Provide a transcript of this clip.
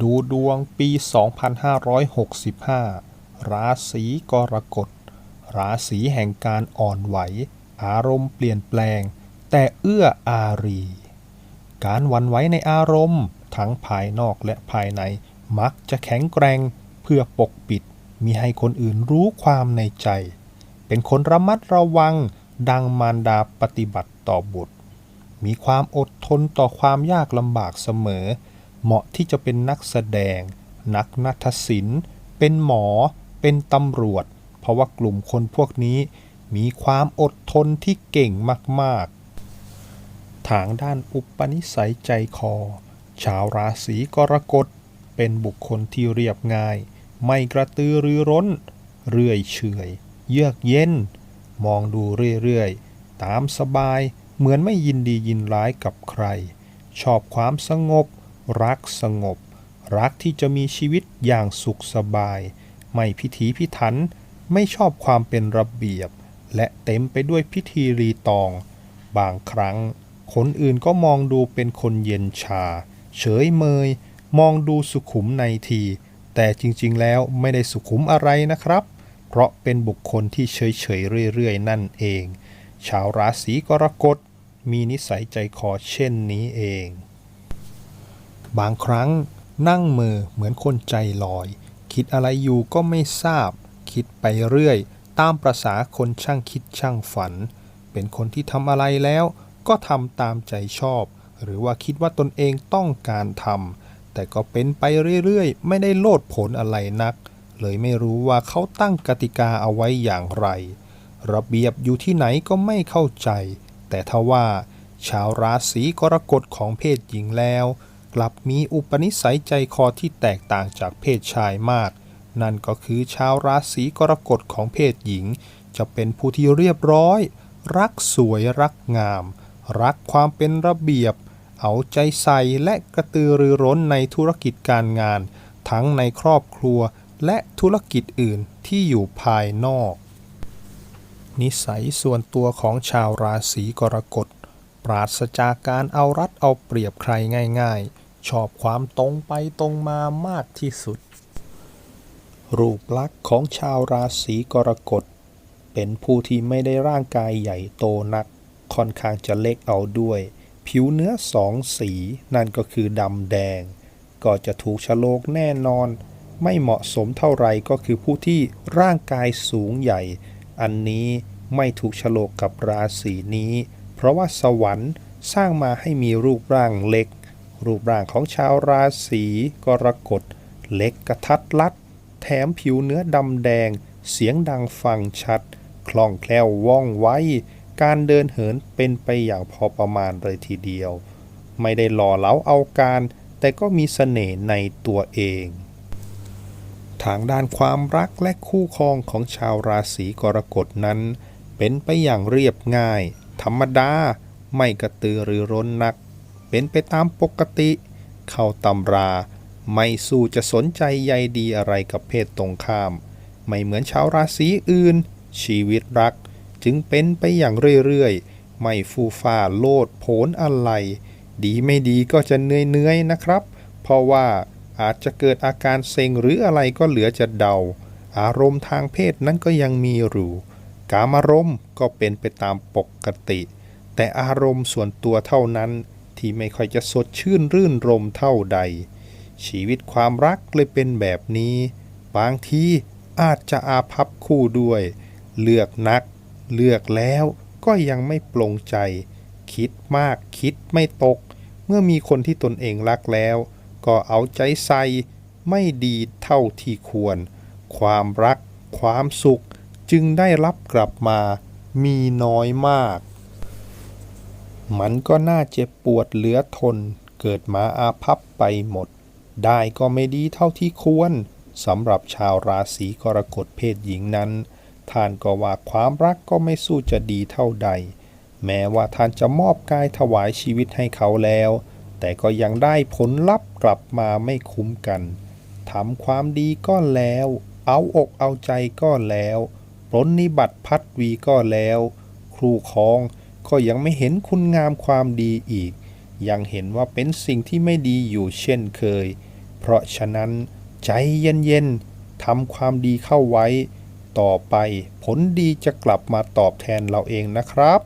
ดูดวงปี 2565 ราศีกรกฎ ราศีแห่งการอ่อนไหว อารมณ์เปลี่ยนแปลง แต่เอื้ออารี การหวันไหวในอารมณ์ ทั้งภายนอกและภายใน มักจะแข็งแกร่งเพื่อปกปิด มิให้คนอื่นรู้ความในใจ เป็นคนระมัดระวัง ดังมารดาปฏิบัติต่อบุตร มีความอดทนต่อความยากลำบากเสมอ เหมาะที่จะเป็นนักแสดง นักนาฏศิลป์ เป็นหมอ เป็นตำรวจ เพราะว่ากลุ่มคนพวกนี้มีความอดทนที่เก่งมากๆ ทางด้านอุปนิสัยใจคอ ชาวราศีกรกฎ เป็นบุคคลที่เรียบง่าย ไม่กระตือรือร้น เรื่อยเฉยเยือกเย็น มองดูเรื่อยๆ ตามสบาย เหมือนไม่ยินดียินร้ายกับใคร ชอบความสงบ รักสงบ รักที่จะมีชีวิตอย่างสุขสบาย ไม่พิถีพิถัน ไม่ชอบความเป็นระเบียบ และเต็มไปด้วยพิธีรีตอง บางครั้ง คนอื่นก็มองดูเป็นคนเย็นชา เฉยเมย มองดูสุขุมในที แต่จริงๆแล้วไม่ได้สุขุมอะไรนะครับ เพราะเป็นบุคคลที่เฉยๆเรื่อยๆ นั่นเอง ชาวราศีกรกฎมีนิสัยใจคอเช่นนี้เอง บางครั้งนั่งมือเหมือนคนใจลอย คิดอะไรอยู่ก็ไม่ทราบ คิดไปเรื่อย ตามประษาคนช่างคิดช่างฝัน เป็นคนที่ทำอะไรแล้วก็ทำตามใจชอบ หรือว่าคิดว่าตนเองต้องการทำแต่ก็เป็นไปเรื่อยๆ ไม่ได้โลดผลอะไรนัก เลยไม่รู้ว่าเขาตั้งกติกาเอาไว้อย่างไร ระเบียบอยู่ที่ไหนก็ไม่เข้าใจ แต่ทว่า ชาวราศีกรกฎของเพศหญิงแล้ว กลับมีอุปนิสัยใจคอที่แตกต่างจากเพศชายมาก นั่นก็คือชาวราศีกรกฎของเพศหญิง จะเป็นผู้ที่เรียบร้อย รักสวยรักงาม รักความเป็นระเบียบ เอาใจใส่และกระตือรือร้นในธุรกิจการงาน ทั้งในครอบครัวและธุรกิจอื่นที่อยู่ภายนอก นิสัยส่วนตัวของชาวราศีกรกฎปราศจากการเอารัดเอาเปรียบใครง่าย ๆ ชอบความตรงไปตรงมามากที่สุด รูปลักษณ์ของชาวราศีกรกฎ เป็นผู้ที่ไม่ได้ร่างกายใหญ่โตนัก ค่อนข้างจะเล็กเอาด้วย ผิวเนื้อสองสี นั่นก็คือดำแดง ก็จะถูกชะโลกแน่นอน ไม่เหมาะสมเท่าไรก็คือผู้ที่ร่างกายสูงใหญ่ อันนี้ไม่ถูกฉลกกับราศีนี้ เพราะว่าสวรรค์สร้างมาให้มีรูปร่างเล็ก รูปร่างของชาวราศีกรกฎเล็กกระทัดรัด แถมผิวเนื้อดำแดง เสียงดังฟังชัด คล่องแคล่วว่องไว การเดินเหินเป็นไปอย่างพอประมาณเลยทีเดียว ไม่ได้หล่อเหลาเอาการ แต่ก็มีเสน่ห์ในตัวเอง ทางด้านความรักและคู่ครองของชาวราศีกรกฎนั้น เป็นไปอย่างเรียบง่าย ธรรมดา ไม่กระตือรือร้นนัก เป็นไปตามปกติ เข้าตำรา ไม่สู้จะสนใจใยดีอะไรกับเพศตรงข้าม ไม่เหมือนชาวราศีอื่น ชีวิตรัก จึงเป็นไปอย่างเรื่อยๆ ไม่ฟูฟ้าโลดโผนอะไร ดีไม่ดีก็จะเหนื่อยๆนะครับ เพราะว่าอาจจะเกิดอาการเซ็งหรืออะไรก็เหลือจะเดา อารมณ์ทางเพศนั้นก็ยังมีอยู่กามารมณ์ก็เป็นไปตามปกติ แต่อารมณ์ส่วนตัวเท่านั้น ที่ไม่ค่อยจะสดชื่นรื่นรมเท่าใด ชีวิตความรักเลยเป็นแบบนี้ บางทีอาจจะอาภัพคู่ด้วย เลือกนัก เลือกแล้วก็ยังไม่ปลงใจ คิดมากคิดไม่ตก เมื่อมีคนที่ตนเองรักแล้ว ก็เอาใจใส่ไม่ดีเท่าที่ควร ความรัก ความสุขจึงได้รับกลับมามีน้อยมาก มันก็น่าเจ็บปวดเหลือทน เกิดมาอาภัพไปหมด ได้ก็ไม่ดีเท่าที่ควรสำหรับชาวราศีกรกฎเพศหญิงนั้น ท่านก็ว่าความรักก็ไม่สู้จะดีเท่าใด แม้ว่าท่านจะมอบกายถวายชีวิตให้เขาแล้ว แต่ก็ยังได้ผลลัพธ์กลับมาไม่คุ้มกันทำความดีก็แล้ว เอาอกเอาใจก็แล้วปรนนิบัติพัดวีก็แล้ว ครูครอง ก็ยังไม่เห็นคุณงามความดีอีก ยังเห็นว่าเป็นสิ่งที่ไม่ดีอยู่เช่นเคย เพราะฉะนั้นใจเย็นๆทำความดีเข้าไว้ ต่อไปผลดีจะกลับมาตอบแทนเราเองนะครับ